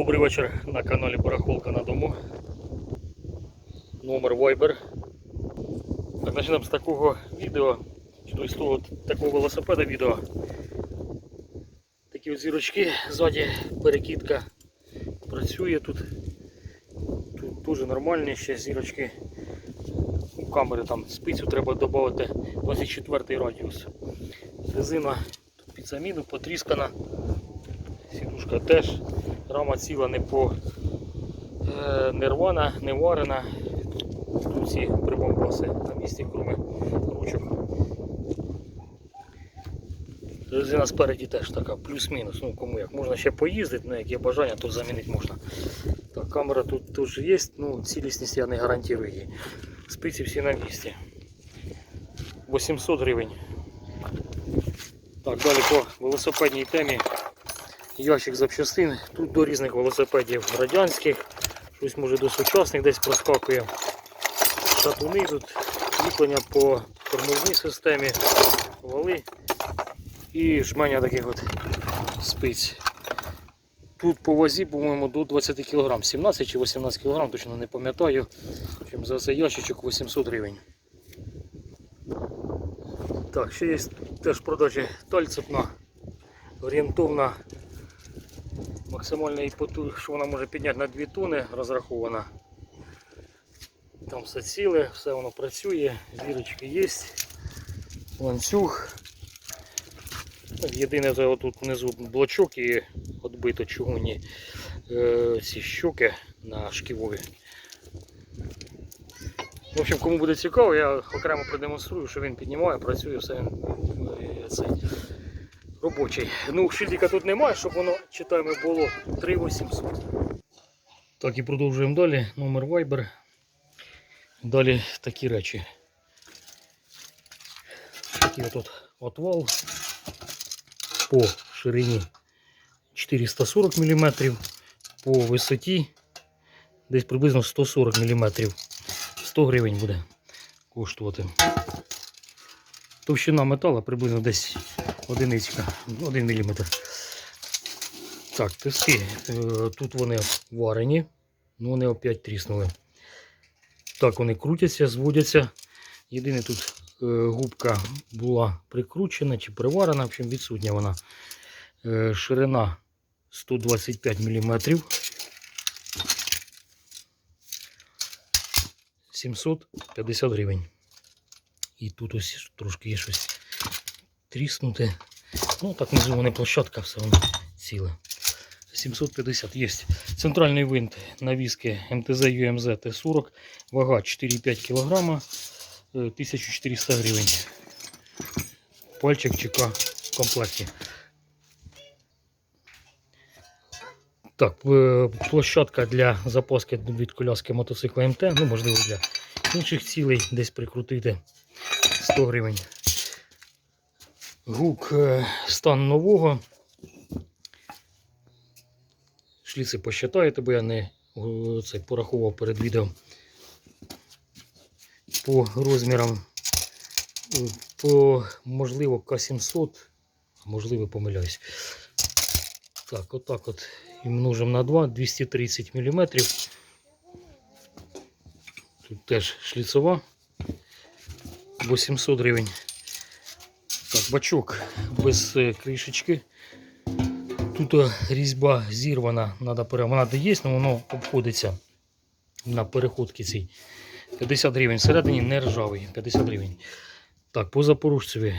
Добрий вечір на каналі Барахолка на дому. Номер Viber. Так, почнемо з такого відео, чи то з того такого велосипеда відео. Такі от зірочки, ззаді перекидка працює тут. Тут дуже нормальні ще зірочки. У камери там спицю треба додати 24 радіус. Резина під заміну потріскана. Сідушка теж. Рама ціла не по е, не рвана, не варена. Тут всі прибамбаси на місці, крім ручок. Резина спереді теж така, плюс-мінус. Ну кому як. Можна ще поїздити, ну як є бажання, то замінити можна. Так, камера тут теж є, ну цілісність я не гарантую її. Спиці всі на місці. 800 гривень. Так, далі по велосипедній темі ящик запчастин. Тут до різних велосипедів радянських, щось може до сучасних десь проскакує. Шатуни тут, кріплення по тормозній системі, вали і жменя таких от спиць. Тут по вазі, по-моєму, до 20 кг, 17 чи 18 кг, точно не пам'ятаю. Общем, За цей ящичок 800 гривень. Так, ще є теж продажі тальцепна, орієнтовна максимальної потуги, що вона може підняти на 2 тони, розрахована. Там все ціле, все воно працює, зірочки є, ланцюг. Єдине це тут внизу блочок і відбито чугунні е, ці щоки на шківові. В общем, кому буде цікаво, я окремо продемонструю, що він піднімає, працює все він е, цей, робочий. Ну, шильдика тут немає, щоб воно читаємо було 3800. Так і продовжуємо далі. Номер Viber. Далі такі речі. Такий отут отвал по ширині 440 мм, по висоті десь приблизно 140 мм. 100 гривень буде коштувати. Товщина металу приблизно десь одиницька, 1 мм. Так, тиски. Е, Тут вони варені, ну вони опять тріснули. Так, вони крутяться, зводяться. Єдине тут е, губка була прикручена чи приварена, в общем, відсутня вона. Е, Ширина 125 мм. 750 гривень. І тут ось трошки є щось тріснуте. Ну, так внизу вони площадка, все воно ціле. 750 є. Центральний винт навіски МТЗ UMZ Т40, вага 4,5 кг, 1400 гривень. Пальчик ЧК в комплекті. Так, е, площадка для запаски від коляски мотоцикла МТ, ну можливо для інших цілей десь прикрутити 100 гривень. Гук е, стан нового. Шліци посчитаєте, бо я не о, це порахував перед відео. По розмірам, е, по можливо К700, а можливо помиляюсь. Так, отак от і множимо на 2, 230 мм. Тут теж шліцова. 800 гривень. Бачок без е, кришечки. Тут е, різьба зірвана, надо пере... вона де є, але воно обходиться на переходці цій. 50 гривень. Всередині не ржавий. 50 гривень. Так, по запорожцеві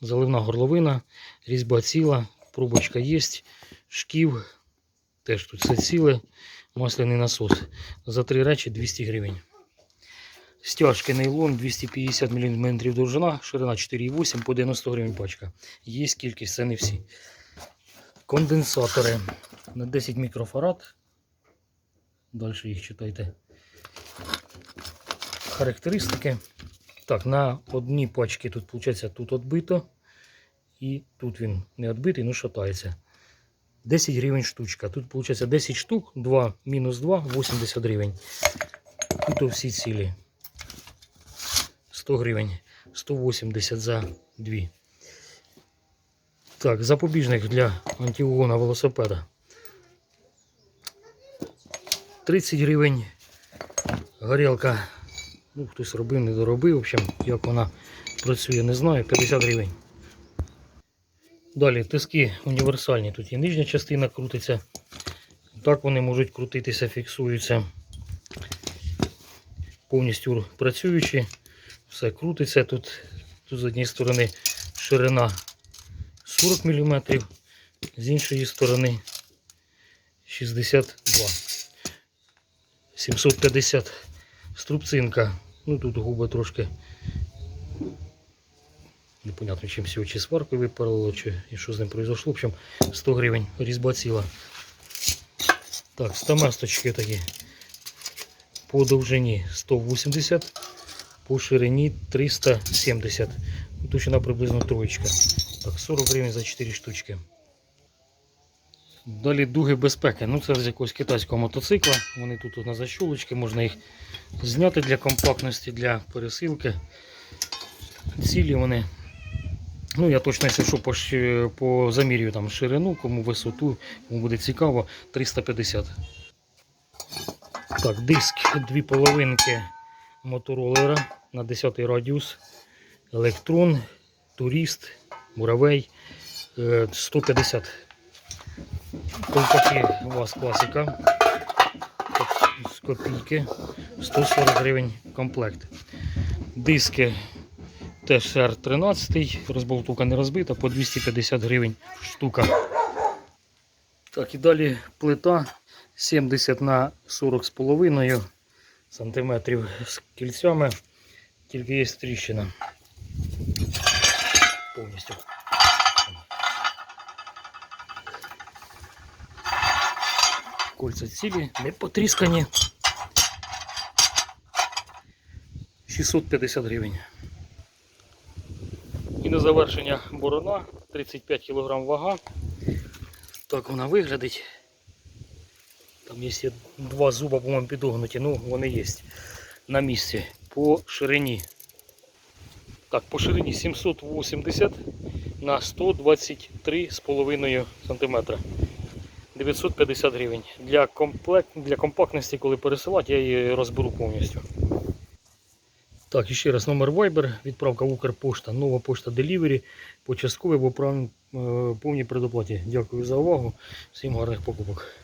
заливна горловина, різьба ціла, пробочка є, шків, теж тут все ціле, масляний насос. За три речі 200 гривень. Стяжки нейлон 250 мм довжина, ширина 4,8 по 90 гривень пачка. Є кількість, це не всі. Конденсатори на 10 мікрофарад. Далі їх читайте. Характеристики. Так, на одній пачці тут, виходить, тут відбито. І тут він не відбитий, ну шатається. 10 гривень штучка. Тут виходить 10 штук, 2 мінус 2, 80 гривень. Тут всі цілі. 100 гривень, 180 за 2. Так, запобіжник для антиугона велосипеда. 30 гривень. Горілка, ну хтось робив, не доробив. В общем, як вона працює, не знаю, 50 гривень. Далі тиски універсальні. Тут і нижня частина крутиться. Так вони можуть крутитися, фіксуються. Повністю працюючі. Все крутиться. Тут, тут з однієї сторони ширина 40 мм, з іншої сторони 62. 750 струбцинка. Ну тут губа трошки. Непонятно, чим сьогодні чи сваркою випарило, чи і що з ним произошло. В общем, 100 гривень різьба ціла. Так, стаместочки такі. По довжині 180, по ширині 370. Товщина приблизно троєчка. Так, 40 гривень за 4 штучки. Далі дуги безпеки. Ну це з якогось китайського мотоцикла. Вони тут на защолочки, можна їх зняти для компактності, для пересилки. Цілі вони. Ну, я точно, якщо що, по, по замірю там ширину, кому висоту, кому буде цікаво, 350. Так, диск дві половинки моторолера на 10 радіус. Електрон, турист, муравей е, 150. Ковпаки у вас класика. З копійки 140 гривень комплект. Диски теж R13, розболтука не розбита, по 250 гривень штука. Так, і далі плита 70 на 40 з половиною сантиметрів з кільцями, тільки є тріщина. Повністю. Кольця цілі, не потріскані. 650 гривень. І на завершення борона 35 кг вага. Так вона виглядить. Там є два зуба, по-моєму, підогнуті, ну вони є на місці. По ширині. Так, по ширині 780 на 123,5 см. 950 гривень. Для, комплект, для компактності, коли пересилати, я її розберу повністю. Так, і ще раз номер Viber, відправка Укрпошта, нова пошта Delivery, по частковій або е, повній предоплаті. Дякую за увагу. Всім гарних покупок.